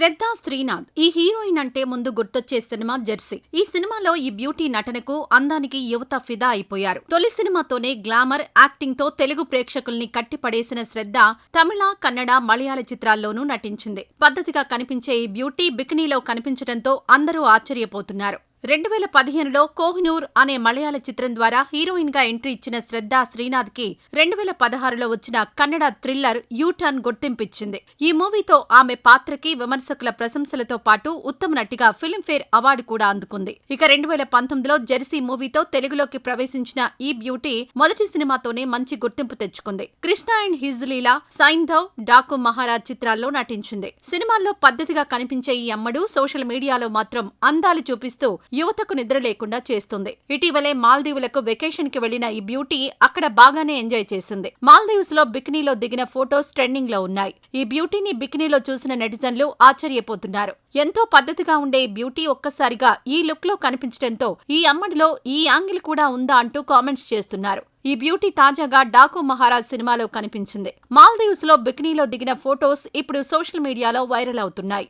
శ్రద్ధ శ్రీనాథ్. ఈ హీరోయిన్ అంటే ముందు గుర్తొచ్చే సినిమా జెర్సీ. ఈ సినిమాలో ఈ బ్యూటీ నటనకు అందానికి యువత ఫిదా అయిపోయారు. తొలి సినిమాతోనే గ్లామర్ యాక్టింగ్తో తెలుగు ప్రేక్షకుల్ని కట్టిపడేసిన శ్రద్ధ తమిళ కన్నడ మలయాళ చిత్రాల్లోనూ నటించింది. పద్ధతిగా కనిపించే ఈ బ్యూటీ బికినీలో కనిపించడంతో అందరూ ఆశ్చర్యపోతున్నారు. రెండు వేల పదిహేనులో కోహినూర్ అనే మలయాళ చిత్రం ద్వారా హీరోయిన్గా ఎంట్రీ ఇచ్చిన శ్రద్ధా శ్రీనాథ్కి రెండు వేల పదహారులో వచ్చిన కన్నడ థ్రిల్లర్ యూటర్న్ గుర్తింపిచ్చింది. ఈ మూవీతో ఆమె పాత్రకి విమర్శకుల ప్రశంసలతో పాటు ఉత్తమ నటిగా ఫిల్మ్ఫేర్ అవార్డు కూడా అందుకుంది. ఇక రెండు వేల పంతొమ్మిదిలో జెర్సీ మూవీతో తెలుగులోకి ప్రవేశించిన ఈ బ్యూటీ మొదటి సినిమాతోనే మంచి గుర్తింపు తెచ్చుకుంది. కృష్ణ అండ్ హిజ్ లీలా సైంధవ్ డాకు మహారాజ్ చిత్రాల్లో నటించింది. సినిమాల్లో పద్ధతిగా కనిపించే ఈ అమ్మడు సోషల్ మీడియాలో మాత్రం అందాలు చూపిస్తూ యువతకు నిద్ర లేకుండా చేస్తుంది. ఇటీవలే మాల్దీవులకు వెకేషన్కి వెళ్ళిన ఈ బ్యూటీ అక్కడ బాగానే ఎంజాయ్ చేసింది. మాల్దీవ్స్లో బికినీలో దిగిన ఫోటోస్ ట్రెండింగ్లో ఉన్నాయి. ఈ బ్యూటీని బికినీలో చూసిన నెటిజన్లు ఆశ్చర్యపోతున్నారు. ఎంతో పద్ధతిగా ఉండే ఈ బ్యూటీ ఒక్కసారిగా ఈ లుక్లో కనిపించడంతో ఈ అమ్మడిలో ఈ యాంగిల్ కూడా ఉందా అంటూ కామెంట్స్ చేస్తున్నారు. ఈ బ్యూటీ తాజాగా డాకు మహారాజ్ సినిమాలో కనిపించింది. మాల్దీవ్స్లో బికినీలో దిగిన ఫోటోస్ ఇప్పుడు సోషల్ మీడియాలో వైరల్ అవుతున్నాయి.